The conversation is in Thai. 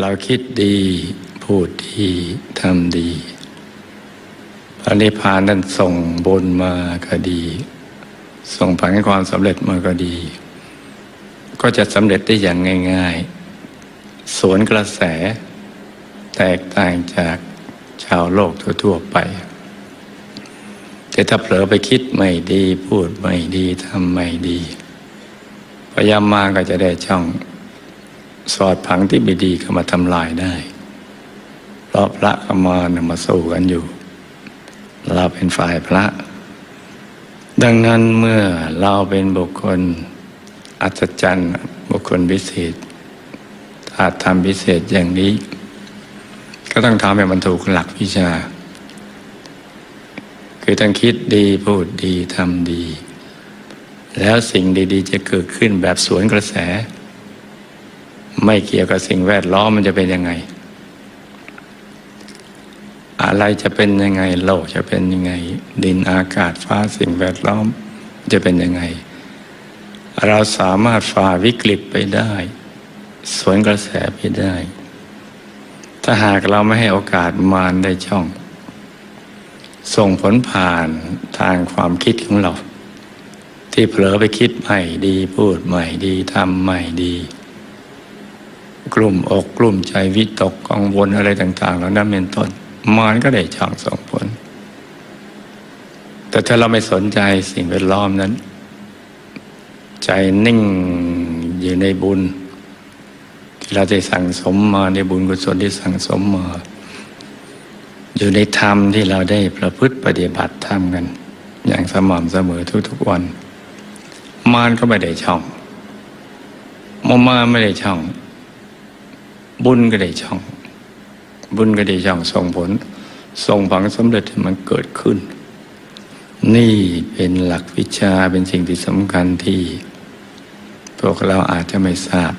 เราคิดดี พูดดีทำดีพระนิพพานนั้นส่งบุญมาก็ดี ส่งผลให้ความสำเร็จมาก็ดี ก็จะสำเร็จได้อย่างง่าย ๆ สวนกระแส แตกต่างจากชาวโลกทั่วๆไปแต่ถ้าเผลอไปคิดไม่ดี พูดไม่ดีทำไม่ดีพยายามมาก็จะได้ช่อง สอดผังที่ไม่ดีเข้ามาทำลายได้ เพราะพระกมานมาสู้กันอยู่ เราเป็นฝ่ายพระ ดังนั้นเมื่อเราเป็นบุคคล อัศจรรย์บุคคลพิเศษถ้าทำพิเศษอย่างนี้ ก็ต้องทำให้มันถูกหลักวิชา คือต้องคิดดีพูดดีทำดี แล้วสิ่งดี ๆ จะเกิดขึ้นแบบสวนกระแส ไม่เกี่ยวกับสิ่งแวดล้อมมันจะเป็นยังไง อะไรจะเป็นยังไง โลกจะเป็นยังไง ดินอากาศฟ้าสิ่งแวดล้อมจะเป็นยังไง เราสามารถฝ่าวิกฤตไปได้ สวนกระแสไปได้ ถ้าหากเราไม่ให้โอกาสมารได้ช่อง ส่งผลผ่านทางความคิดของเรา ที่เผลอไปคิดใหม่ดีพูดใหม่ดีทำใหม่ดี กลุ่มอกกลุ่มใจวิตกกังวลอะไรต่างๆเหล่านั้นเป็นต้นมารก็ได้ช่องส่งผล แต่ถ้าเราไม่สนใจสิ่งแวดล้อมนั้น ใจนิ่งอยู่ในบุญ ที่เราได้สั่งสมมาในบุญกุศลที่สั่งสมมา อยู่ในธรรมที่เราได้ประพฤติปฏิบัติธรรมกัน อย่างสม่ำเสมอทุกๆวันมารก็ไม่ได้ช่องมมาไม่ได้ช่อง บุญก็ได้ช่อง บุญก็ได้ช่องส่งผล ส่งผลสำเร็จมันเกิดขึ้น นี่เป็นหลักวิชาเป็นสิ่งที่สำคัญที่ พวกเราอาจจะไม่ทราบ